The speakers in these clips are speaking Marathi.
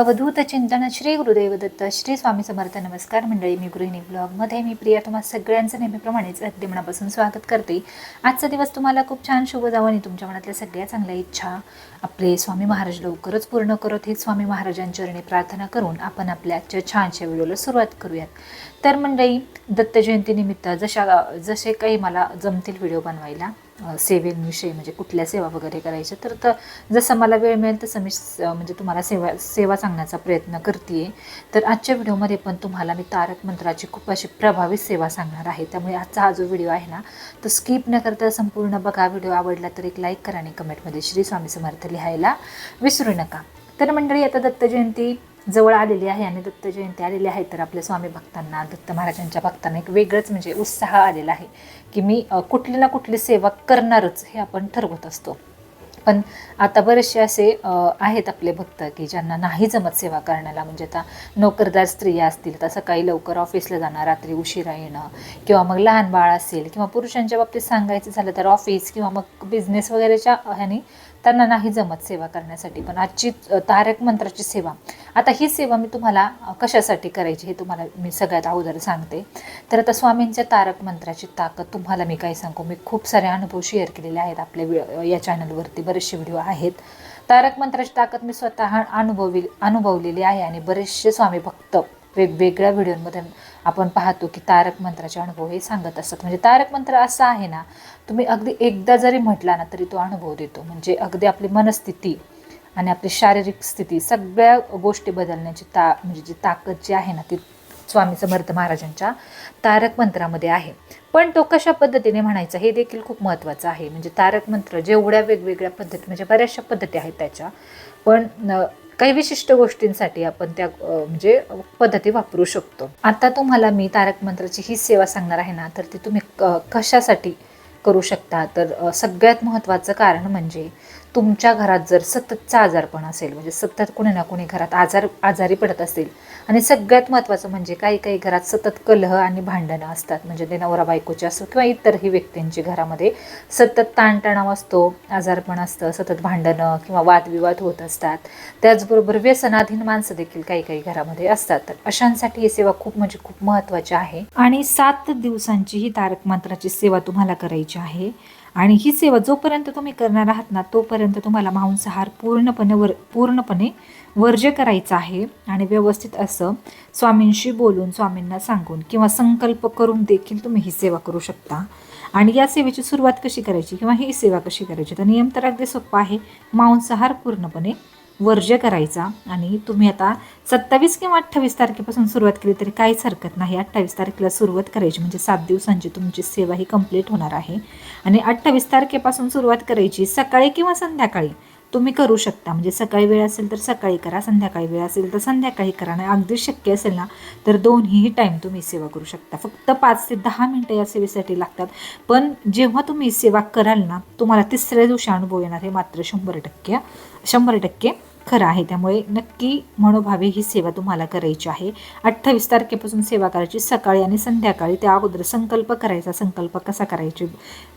अवधूत चिंतन श्री गुरुदेव दत्त श्री स्वामी समर्थ नमस्कार. मंडळी मी गृहिणी ब्लॉगमध्ये मी प्रिया. तुम्हा सगळ्यांचं नेहमीप्रमाणेच अगदी मनापासून स्वागत करते. आजचा दिवस तुम्हाला खूप छान शुभ जावं आणि तुमच्या मनातल्या सगळ्या चांगल्या इच्छा आपले स्वामी महाराज लवकरच पूर्ण करत हे स्वामी महाराजांच्या महाराजांचरणी प्रार्थना करून आपण आपल्या आजच्या छानशा व्हिडिओला सुरुवात करूयात. तर मंडळी दत्त जयंतीनिमित्त जशा जसे काही मला जमतील व्हिडिओ बनवायला सेवेविषयी म्हणजे कुठल्या सेवा वगैरे करायच्या तर तर जसं मला वेळ मिळेल तसं मी म्हणजे तुम्हाला सेवा सेवा सांगण्याचा प्रयत्न करते तर आजच्या व्हिडिओमध्ये पण तुम्हाला मी तारक मंत्राची खूप अशी प्रभावी सेवा सांगणार आहे. त्यामुळे आजचा हा जो व्हिडिओ आहे ना तो स्किप न करता संपूर्ण बघा. व्हिडिओ आवडला तर एक लाईक करा आणि कमेंटमध्ये श्री स्वामी समर्थ लिहायला विसरू नका. तर मंडळी आता दत्त जयंती जवळ आलेली आहे आणि दत्त जयंती आलेली आहे तर आपल्या स्वामी भक्तांना दत्त महाराजांच्या भक्तांना एक वेगळंच म्हणजे उत्साह आलेला आहे की मी कुठली ना कुठली सेवा करणारच हे आपण ठरवत असतो. पण आता बरेचसे असे आहेत आपले भक्त की ज्यांना नाही जमत सेवा करण्याला. म्हणजे आता नोकरदार स्त्रिया असतील तर सकाळी लवकर ऑफिसला जाणं रात्री उशिरा येणं किंवा मग लहान बाळ असेल किंवा पुरुषांच्या बाबतीत सांगायचं झालं तर ऑफिस किंवा मग बिझनेस वगैरेच्या ह्याने त्यांना नाही जमत सेवा करण्यासाठी. पण आजची तारक मंत्राची सेवा. आता ही सेवा मी तुम्हाला कशासाठी करायची हे तुम्हाला मी सगळ्यात अगोदर सांगते. तर आता स्वामींच्या तारक मंत्राची ताकद तुम्हाला मी काय सांगू. मी खूप सारे अनुभव शेअर केलेले आहेत आपल्या या चॅनलवरती बरेचसे व्हिडिओ आहेत. तारक मंत्राची ताकद मी स्वतः अनुभवी अनुभवलेली आहे आणि बरेचसे स्वामी भक्त वेगवेगळ्या व्हिडिओमध्ये आपण पाहतो की तारक मंत्राचे अनुभव हे सांगत असतात. म्हणजे तारक मंत्र असा आहे ना तुम्ही अगदी एकदा जरी म्हटला ना तरी तो अनुभव देतो. म्हणजे अगदी आपली मनस्थिती आणि आपली शारीरिक स्थिती सगळ्या गोष्टी बदलण्याची ता म्हणजे जी ताकद जी आहे ना ती स्वामी समर्थ महाराजांच्या तारक मंत्रामध्ये आहे. पण तो कशा पद्धतीने म्हणायचा हे देखील खूप महत्त्वाचं आहे. म्हणजे तारक मंत्र जेवढ्या वेगवेगळ्या पद्धती म्हणजे बऱ्याचशा पद्धती आहेत त्याच्या. पण काही विशिष्ट गोष्टींसाठी आपण त्या म्हणजे पद्धती वापरू शकतो. आता तुम्हाला मी तारक मंत्राची ही सेवा सांगणार आहे ना तर ती तुम्ही क- कशासाठी करू शकता? तर सगळ्यात महत्त्वाचं कारण म्हणजे तुमच्या घरात जर सततचा आजारपण असेल म्हणजे सतत कोणी ना कोणी घरात आजार आजारी पडत असेल आणि सगळ्यात महत्त्वाचं म्हणजे काही काही घरात सतत कलह आणि भांडणं असतात. म्हणजे ते नवरा बायकोचे असो किंवा इतरही व्यक्तींची घरामध्ये सतत ताणतणाव असतो आजारपण असतं सतत भांडणं किंवा वादविवाद होत असतात. त्याचबरोबर व्यसनाधीन माणसं देखील काही काही घरामध्ये असतात. तर अशांसाठी ही सेवा खूप म्हणजे खूप महत्त्वाची आहे. आणि सात दिवसांची ही तारक मंत्राची सेवा तुम्हाला करायची आहे. आणि ही सेवा जोपर्यंत तुम्ही करणार आहात ना तोपर्यंत तुम्हाला मांसाहार पूर्णपणे वर पूर्णपणे वर्ज्य करायचा आहे. आणि व्यवस्थित असं स्वामींशी बोलून स्वामींना सांगून किंवा संकल्प करून देखील तुम्ही ही सेवा करू शकता. आणि या सेवेची सुरुवात कशी करायची किंवा ही सेवा कशी करायची? तर नियम तर अगदी सोपा आहे. मांसाहार पूर्णपणे वर्ज्य करायचा आणि तुम्ही आता सत्तावीस किंवा अठ्ठावीस तारखेपासून सुरुवात केली तरी काहीच हरकत नाही. अठ्ठावीस तारखेला सुरुवात करायची म्हणजे सात दिवसांची तुमची सेवा ही कंप्लीट होणार आहे. आणि अठ्ठावीस तारखेपासून सुरुवात करायची सकाळी किंवा संध्याकाळी तुम्ही करू शकता. म्हणजे सकाळी वेळ असेल तर सकाळी करा संध्याकाळी वेळ असेल तर संध्याकाळी करा. आणि अगदी शक्य असेल ना तर दोन्हीही टाईम तुम्ही सेवा करू शकता. फक्त पाच ते दहा मिनटं या सेवेसाठी लागतात. पण जेव्हा तुम्ही सेवा कराल ना तुम्हाला तिसऱ्या दिवशी अनुभव येणार हे मात्र शंभर टक्के शंभर टक्के खरं आहे. त्यामुळे नक्की मनोभावे ही सेवा तुम्हाला करायची आहे. अठ्ठावीस तारखेपासून सेवा करायची. सकाळी आणि संध्याकाळी त्या अगोदर संकल्प करायचा. संकल्प कसा करायची?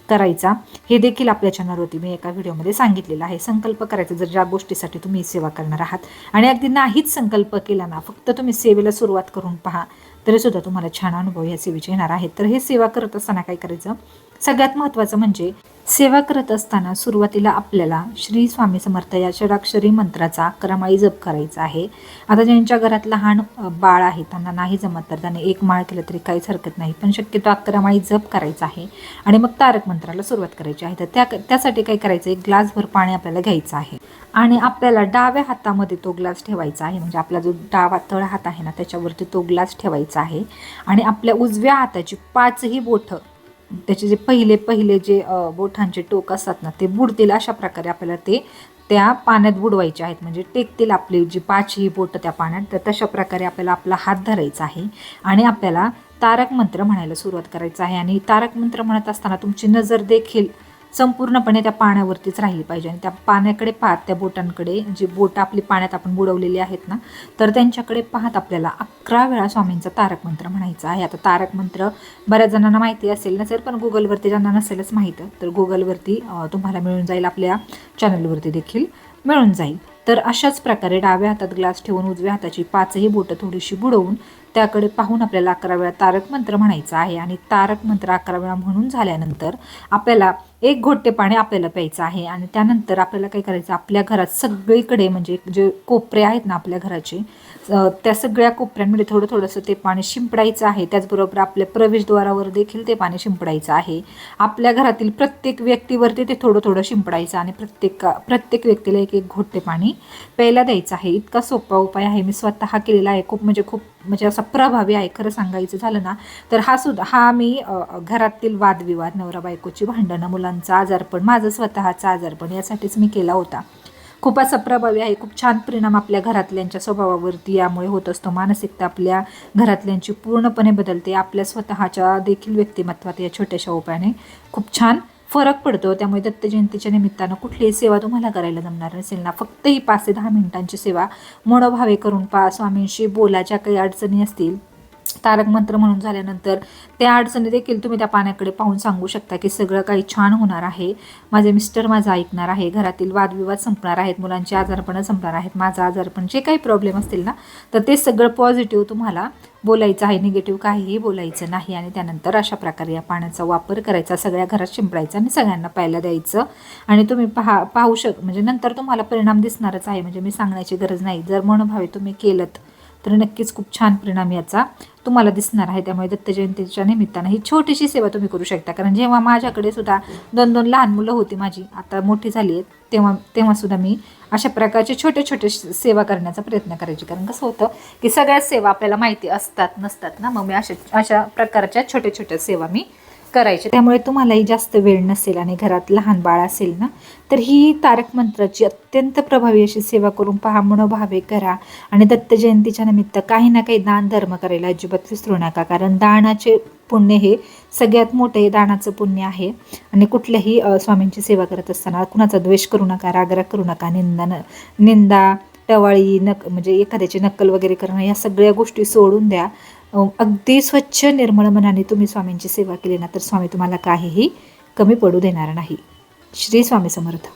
करायचा. हे देखील आपल्या चॅनलवरती मी एका व्हिडिओमध्ये सांगितलेलं आहे. संकल्प करायचा जर ज्या गोष्टीसाठी तुम्ही सेवा करणार आहात. आणि अगदी नाहीच संकल्प केला ना फक्त तुम्ही सेवेला सुरुवात करून पहा. तरीसुद्धा तुम्हाला छान अनुभव या सेवेचे येणार आहेत. तर हे सेवा करत असताना काय करायचं? सगळ्यात महत्त्वाचं म्हणजे सेवा करत असताना सुरुवातीला आपल्याला श्री स्वामी समर्थ या षडाक्षरी मंत्राचा क्रमाई जप करायचा आहे. आता ज्यांच्या घरात लहान बाळ आहे त्यांना नाही जमत तर त्यांनी एक माळ केलं तरी काहीच हरकत नाही. पण शक्यतो अकरामाळी जप करायचा आहे आणि मग तारक मंत्राला सुरुवात करायची आहे. तर त्या त्यासाठी काय करायचं? एक ग्लासभर पाणी आपल्याला घ्यायचं आहे. आणि आपल्याला डाव्या हातामध्ये तो ग्लास ठेवायचा आहे. म्हणजे आपला जो डावा तळ हात आहे ना त्याच्यावरती तो ग्लास ठेवायचा आहे. आणि आपल्या उजव्या हाताची पाचही बोठं त्याचे जे पहिले पहिले जे बोठांचे बोटांचे टोक असतात ना ते बुडतील अशा प्रकारे आपल्याला ते त्या पाण्यात बुडवायचे आहेत. म्हणजे टेकतील आपली जी पाचही बोटं त्या पाण्यात तर तशा प्रकारे आपल्याला आपला हात धरायचा आहे आणि आपल्याला तारक मंत्र म्हणायला सुरुवात करायचं आहे. आणि तारक मंत्र म्हणत असताना तुमची नजर देखील संपूर्णपणे त्या पाण्यावरतीच राहिली पाहिजे. आणि त्या पाण्याकडे पाहत त्या बोटांकडे जी बोटं आपली पाण्यात आपण बुडवलेली आहेत ना तर त्यांच्याकडे पाहत आपल्याला अकरा वेळा स्वामींचा तारक मंत्र म्हणायचा आहे. आता तारक मंत्र बऱ्याच जणांना माहिती असेल नसेल पण गुगलवरती ज्यांना नसेलच माहीत तर गुगलवरती तुम्हाला मिळून जाईल आपल्या चॅनलवरती देखील मिळून जाईल. तर अशाच प्रकारे डाव्या हातात ग्लास ठेवून उजव्या हाताची पाचही बोटं थोडीशी बुडवून त्याकडे पाहून आपल्याला अकरा वेळा तारक मंत्र म्हणायचा आहे. आणि तारक मंत्र अकरा वेळा म्हणून झाल्यानंतर आपल्याला एक घोटे पाणी आपल्याला प्यायचं आहे आणि त्यानंतर आपल्याला काय करायचं आपल्या घरात सगळीकडे म्हणजे जे कोपरे आहेत ना आपल्या घराचे त्या सगळ्या कोपऱ्यांमध्ये थोडं थोडंसं ते पाणी शिंपडायचं आहे. त्याचबरोबर आपल्या प्रवेशद्वारावर देखील ते पाणी शिंपडायचं आहे. आपल्या घरातील प्रत्येक व्यक्तीवरती ते थोडं थोडं शिंपडायचं आणि प्रत्येक प्रत्येक व्यक्तीला एक एक घोटे पाणी प्यायला द्यायचं आहे. इतका सोपा उपाय आहे. मी स्वतः केलेला आहे. खूप म्हणजे खूप म्हणजे असा प्रभावी आहे. खरं सांगायचं झालं ना तर हा सुद्धा हा मी घरातील वादविवाद नवरा बायकोची भांडणं मुलांना मुलांचं आजारपण माझं स्वतःचं आजारपण यासाठीच मी केला होता. खूप असा प्रभावी आहे खूप छान परिणाम आपल्या घरातल्यांच्या स्वभावावरती यामुळे होत असतो. मानसिकता आपल्या घरातल्यांची पूर्णपणे बदलते. आपल्या स्वतःच्या देखील व्यक्तिमत्वात या छोट्याशा उपायाने खूप छान फरक पडतो. त्यामुळे दत्त जयंतीच्या निमित्तानं कुठलीही सेवा तुम्हाला करायला जमणार नसेल ना. फक्त ही पाच ते दहा मिनिटांची सेवा मनोभावे करून पा स्वामींशी बोलाच्या काही अडचणी असतील तारक मंत्र म्हणून झाल्यानंतर त्या अडचणी देखील तुम्ही त्या पाण्याकडे पाहून सांगू शकता की सगळं काही छान होणार आहे. माझे मिस्टर माझं ऐकणार आहे. घरातील वादविवाद संपणार आहेत. मुलांची आजारपणं संपणार आहेत. माझं आजारपण जे काही प्रॉब्लेम असतील ना तर ते सगळं पॉझिटिव्ह तुम्हाला बोलायचं आहे. निगेटिव्ह काहीही बोलायचं नाही आणि त्यानंतर अशा प्रकारे या पाण्याचा वापर करायचा सगळ्या घरात शिंपडायचा आणि सगळ्यांना प्यायला द्यायचं. आणि तुम्ही पहा पाहू शक म्हणजे नंतर तुम्हाला परिणाम दिसणारच आहे. म्हणजे मी सांगण्याची गरज नाही. जर मनोभावे तुम्ही केलं तर नक्कीच खूप छान परिणाम याचा तुम्हाला दिसणार आहे. त्यामुळे दत्त जयंतीच्या निमित्तानं ही छोटीशी सेवा तुम्ही करू शकता. कारण जेव्हा माझ्याकडे सुद्धा दोन दोन लहान मुलं होती माझी आता मोठी झाली आहेत तेव्हा तेव्हासुद्धा मी अशा प्रकारचे छोटे छोटे सेवा करण्याचा प्रयत्न करायची. कारण कसं होतं की सगळ्या सेवा आपल्याला माहिती असतात नसतात ना? मग मी अशा अशा प्रकारच्या छोट्या छोट्या सेवा मी करायचे. त्यामुळे तुम्हालाही जास्त वेळ नसेल आणि घरात लहान बाळ असेल ना तर ही तारक मंत्राची अत्यंत प्रभावी अशी सेवा करून पहा मनोभावे करा. आणि दत्त जयंतीच्या निमित्त काही ना काही दान धर्म करायला अजिबात विसरू नका कारण दानाचे पुण्य हे सगळ्यात मोठे दानाचं पुण्य आहे. आणि कुठल्याही स्वामींची सेवा करत असताना कुणाचा द्वेष करू नका रागराग करू नका निंदा न निंदा टवाळी नक म्हणजे एखाद्याची नक्कल वगैरे करणं या सगळ्या गोष्टी सोडून द्या. अगदी स्वच्छ निर्मळ मनाने तुम्ही स्वामींची सेवा केली ना तर स्वामी तुम्हाला काहीही कमी पडू देणार नाही. श्री स्वामी समर्थ.